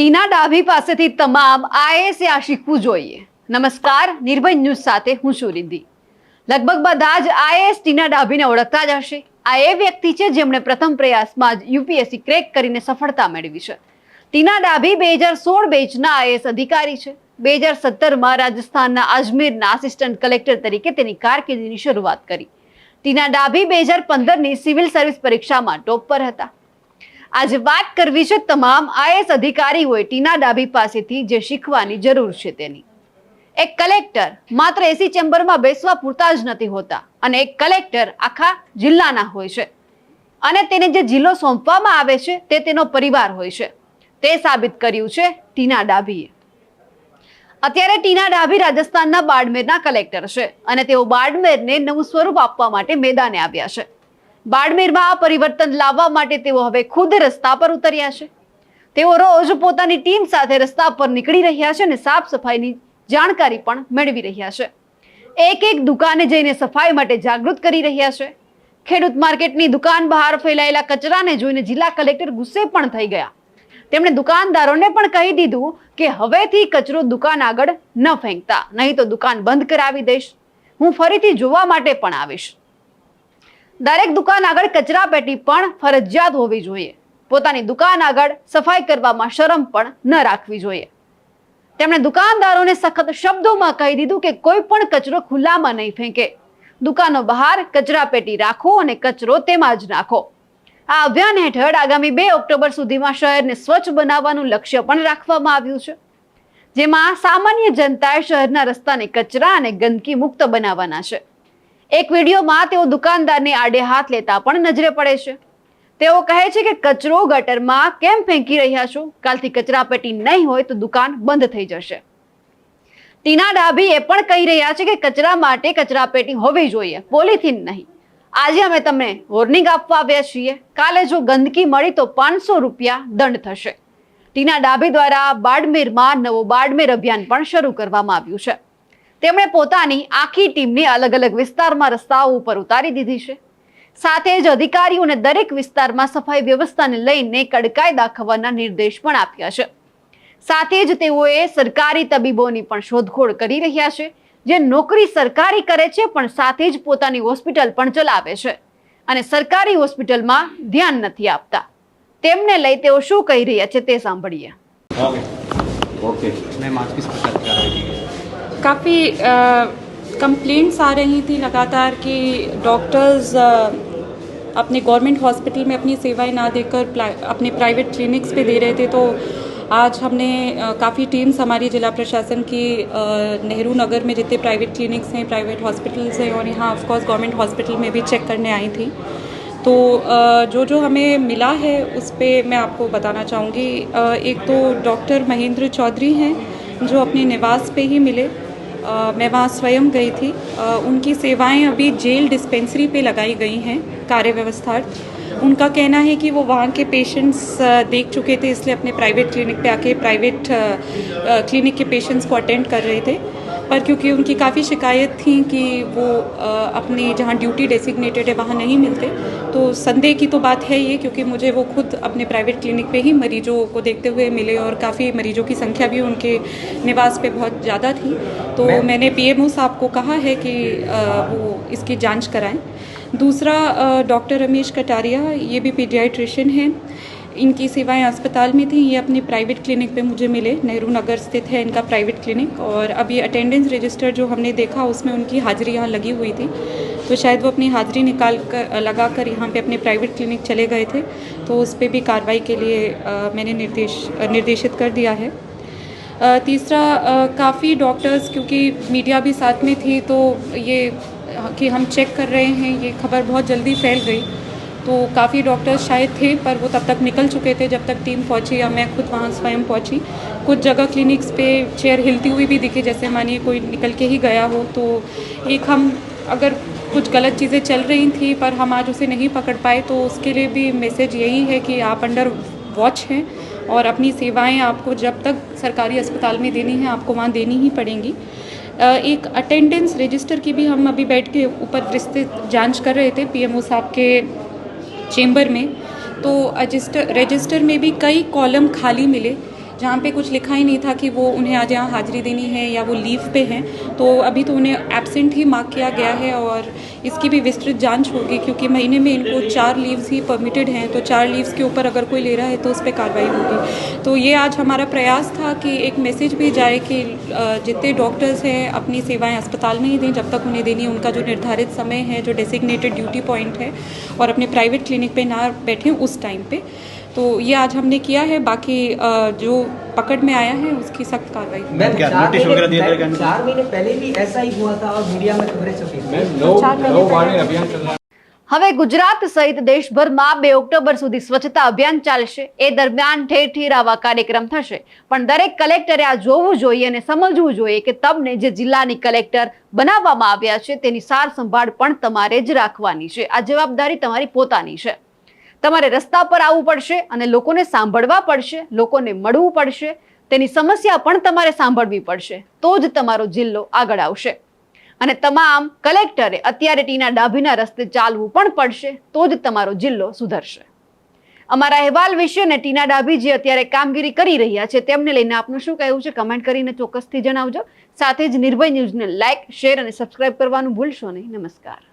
ટીના ડાભી પાસેથી તમામ આઈએસ આ શીખવું જોઈએ. નમસ્કાર, નિર્ભય ન્યૂઝ સાથે હું છું રિદ્ધિ. લગભગ બધા જ આઈએસ ટીના ડાભીને ઓળખતા જ હશે. આ એ વ્યક્તિ છે જેમણે પ્રથમ પ્રયાસમાં જ યુપીએસસી ક્રેક કરીને સફળતા મેળવી છે. ટીના ડાભી બે હજાર સોળ બેચના આઈએસ અધિકારી છે. બે હજાર સત્તરમાં રાજસ્થાનના અજમેરના આસિસ્ટન્ટ કલેક્ટર તરીકે તેની કારકિર્દીની શરૂઆત કરી. ટીના ડાભી બે હજાર પંદરની સિવિલ સર્વિસ પરીક્ષામાં ટોપ પર હતા. આજે વાત કરવી છે તમામ આઈએસ અધિકારીઓએ ટીના ડાભી પાસેથી જે શીખવાની જરૂર છે તેની. એક કલેક્ટર માત્ર એસી ચેમ્બરમાં બેસવા પૂરતા જ નથી હોતા અને એક કલેક્ટર આખા જિલ્લાના હોય છે. અને તેને જે જિલ્લો સોંપવામાં આવે છે તે તેનો પરિવાર હોય છે. તે સાબિત કર્યું છે ટીના ડાભીએ અત્યારે ટીના ડાભી રાજસ્થાનના બાડમેરના કલેક્ટર છે અને તેઓ બાડમેરને નવું સ્વરૂપ આપવા માટે મેદાને આવ્યા છે. બાડમેરમાં આ પરિવર્તન લાવવા માટે તેઓ હવે ખુદ રસ્તા પર ઉતર્યા છે. તેઓ રોજ પોતાની ટીમ સાથે રસ્તા પર નીકળી રહ્યા છે અને સાફ સફાઈની જાણકારી પણ મેળવી રહ્યા છે. એક એક દુકાને જઈને સફાઈ માટે જાગૃત કરી રહ્યા છે. ખેડૂત માર્કેટની દુકાન બહાર ફેલાયેલા કચરાને જોઈને જિલ્લા કલેક્ટર ગુસ્સે પણ થઈ ગયા. તેમણે દુકાનદારોને પણ કહી દીધું કે હવેથી કચરો દુકાન આગળ ન ફેંકતા, નહીં તો દુકાન બંધ કરાવી દઈશ. હું ફરીથી જોવા માટે પણ આવીશ. દરેક દુકાન આગળ કચરા પેટી પણ ફરજિયાત હોવી જોઈએ. પોતાની દુકાન આગળ સફાઈ કરવામાં શરમ પણ ન રાખવી જોઈએ. તેમણે દુકાનદારોને સખત શબ્દોમાં કહી દીધું કે કોઈ પણ કચરો ખુલ્લામાં નહીં ફેંકે. દુકાનો બહાર કચરા પેટી રાખો અને કચરો તેમાં જ નાખો. આ અભિયાન હેઠળ આગામી બે ઓક્ટોબર સુધીમાં શહેરને સ્વચ્છ બનાવવાનું લક્ષ્ય પણ રાખવામાં આવ્યું છે. જેમાં સામાન્ય જનતાએ શહેરના રસ્તાને કચરા અને ગંદકી મુક્ત બનાવવાના છે. એક વિડીયોમાં તેઓ દુકાનદારને આડે હાથ લેતા પણ નજરે પડે છે. તેઓ કહે છે કે કચરો ગટરમાં કેમ ફેંકી રહ્યા છો? કાલથી કચરા પેટી નહીં હોય તો દુકાન બંધ થઈ જશે. ટીના ડાભી એ પણ કહી રહ્યા છે કે કચરા માટે કચરા પેટી હોવી જોઈએ પોલિથીન નહીં. આજે અમે તમને વોર્નિંગ આપવા આવ્યા છીએ. કાલે જો ગંદકી મળી તો પાંચસો રૂપિયા દંડ થશે. ટીના ડાભી દ્વારા બાડમેરમાં નવો બાડમેર અભિયાન પણ શરૂ કરવામાં આવ્યું છે. તેમણે પોતાની આખી ટીમને અલગ અલગ વિસ્તારમાં રસ્તાઓ ઉપર ઉતારી દીધી છે. સાથે જ અધિકારીઓને દરેક વિસ્તારમાં સફાઈ વ્યવસ્થાને લઈને કડકાઈ દાખવવાના નિર્દેશ પણ આપ્યા છે. સાથે જ તેઓએ સરકારી તબીબોની પણ શોધખોળ કરી રહ્યા છે. જે નોકરી સરકારી કરે છે પણ સાથે જ પોતાની હોસ્પિટલ પણ ચલાવે છે. અને સરકારી હોસ્પિટલમાં ધ્યાન નથી આપતા. તેમને લઈ તેઓ શું કહી રહ્યા છે તે સાંભળીએ. ઓકે ઓકે મેં માસ્ક काफ़ी कंप्लेंट्स आ रही थी लगातार कि डॉक्टर्स अपने गवर्नमेंट हॉस्पिटल में अपनी सेवाएँ ना देकर अपने प्राइवेट क्लिनिक्स पे दे रहे थे। तो आज हमने काफ़ी टीम्स हमारी जिला प्रशासन की नेहरू नगर में जितने प्राइवेट क्लिनिक्स हैं प्राइवेट हॉस्पिटल्स हैं और यहाँ ऑफकोर्स गवर्नमेंट हॉस्पिटल में भी चेक करने आई थी। तो जो जो हमें मिला है उस पर मैं आपको बताना चाहूँगी। एक तो डॉक्टर महेंद्र चौधरी हैं जो अपने निवास पे ही मिले। अ, मैं वहाँ स्वयं गई थी। आ, उनकी सेवाएँ अभी जेल डिस्पेंसरी पे लगाई गई हैं कार्य व्यवस्थार्थ उनका कहना है कि वो वहाँ के पेशेंट्स देख चुके थे इसलिए अपने प्राइवेट क्लिनिक पे आके प्राइवेट क्लिनिक के पेशेंट्स को अटेंड कर रहे थे। पर क्योंकि उनकी काफ़ी शिकायत थी कि वो अपनी जहाँ ड्यूटी डेसिग्नेटेड है वहाँ नहीं मिलते। तो संदेह की तो बात है ये क्योंकि मुझे वो खुद अपने प्राइवेट क्लिनिक पे ही मरीजों को देखते हुए मिले और काफ़ी मरीजों की संख्या भी उनके निवास पे बहुत ज़्यादा थी। तो मैंने पीएमओ साहब को कहा है कि वो इसकी जाँच कराएँ। दूसरा डॉक्टर रमेश कटारिया ये भी पीडियाट्रिशियन हैं। इनकी सेवाएँ अस्पताल में थी ये अपने प्राइवेट क्लिनिक पे मुझे मिले नेहरू नगर स्थित है इनका प्राइवेट क्लिनिक और अभी अटेंडेंस रजिस्टर जो हमने देखा उसमें उनकी हाजिरी यहाँ लगी हुई थी। तो शायद वो अपनी हाजिरी निकाल कर लगा कर यहाँ पर अपने प्राइवेट क्लिनिक चले गए थे तो उस पर भी कार्रवाई के लिए अ, मैंने निर्देश निर्देशित कर दिया है। अ, तीसरा काफ़ी डॉक्टर्स क्योंकि मीडिया भी साथ में थी तो ये कि हम चेक कर रहे हैं ये खबर बहुत जल्दी फैल गई। तो काफ़ी डॉक्टर्स शायद थे, पर वो तब तक निकल चुके थे जब तक टीम पहुँची या मैं खुद वहाँ स्वयं पहुँची। कुछ जगह क्लिनिक्स पे चेयर हिलती हुई भी दिखी, जैसे मानिए कोई निकल के ही गया हो। तो एक हम अगर कुछ गलत चीज़ें चल रही थी, पर हम आज उसे नहीं पकड़ पाए तो उसके लिए भी मैसेज यही है कि आप अंडर वॉच हैं और अपनी सेवाएँ आपको जब तक सरकारी अस्पताल में देनी है, आपको वहाँ देनी ही पड़ेंगी। एक अटेंडेंस रजिस्टर की भी हम अभी बैठ के ऊपर विस्तृत जाँच कर रहे थे पीएमओ साहब के चेंबर में तो रजिस्टर रजिस्टर में भी कई कॉलम खाली मिले। जहाँ पे कुछ लिखा ही नहीं था कि वो उन्हें आज यहाँ हाजिरी देनी है या वो लीव पे हैं तो अभी तो उन्हें एबसेंट ही मार्क किया गया है और इसकी भी विस्तृत जाँच होगी क्योंकि महीने में इनको चार लीव्स ही परमिटेड हैं तो चार लीव्स के ऊपर अगर कोई ले रहा है तो उस पर कार्रवाई होगी। तो ये आज हमारा प्रयास था कि एक मैसेज भी जाए कि जितने डॉक्टर्स हैं अपनी सेवाएँ अस्पताल में ही दें, जब तक उन्हें देनी है, उनका जो निर्धारित समय है, जो डेसिग्नेटेड ड्यूटी पॉइंट है और अपने प्राइवेट क्लिनिक पर ना बैठें उस टाइम पे। तो ये आज हमने किया है बाकी अ, जो पकड़ में आया है उसकी सख्त कार्रवाई होगी। मैम क्या चार नोटिस महीने- वगैरह दिया जाएगा मैम, इनको? चार महीने पहले भी ऐसा ही हुआ था और मीडिया में खबरें छपी थी मैम नौ नौ वाणी अभियान चल रहा है હવે ગુજરાત સહિત દેશભરમાં બે ઓક્ટોબર સુધી સ્વચ્છતા અભિયાન ચાલશે એ દરમિયાન ઠેર ઠેર આવા કાર્યક્રમ થશે પણ દરેક કલેક્ટરે આ જોવું જોઈએ અને સમજવું જોઈએ કે તમને જે જિલ્લાની કલેક્ટર બનાવવામાં આવ્યા છે તેની સાર સંભાળ પણ તમારે જ રાખવાની છે આ જવાબદારી તમારી પોતાની છે તમારે રસ્તા પર આવવું પડશે અને લોકોને સાંભળવા પડશે, લોકોને મળવું પડશે, તેની સમસ્યા પણ તમારે સાંભળવી પડશે. તો જ તમારો જિલ્લો આગળ આવશે. અને તમામ કલેક્ટરે અત્યારે ટીના ડાભીના રસ્તે ચાલવું પણ પડશે, તો જ તમારો જિલ્લો સુધરશે. અમારા અહેવાલ વિશે અને ટીના ડાભી જે અત્યારે કામગીરી કરી રહ્યા છે, તેમને લઈને આપનું શું કહેવું છે? કમેન્ટ કરીને ચોક્કસથી જણાવજો. સાથે જ નિર્ભય ન્યૂઝને લાઇક શેર અને સબસ્ક્રાઇબ કરવાનું ભૂલશો નહીં. નમસ્કાર.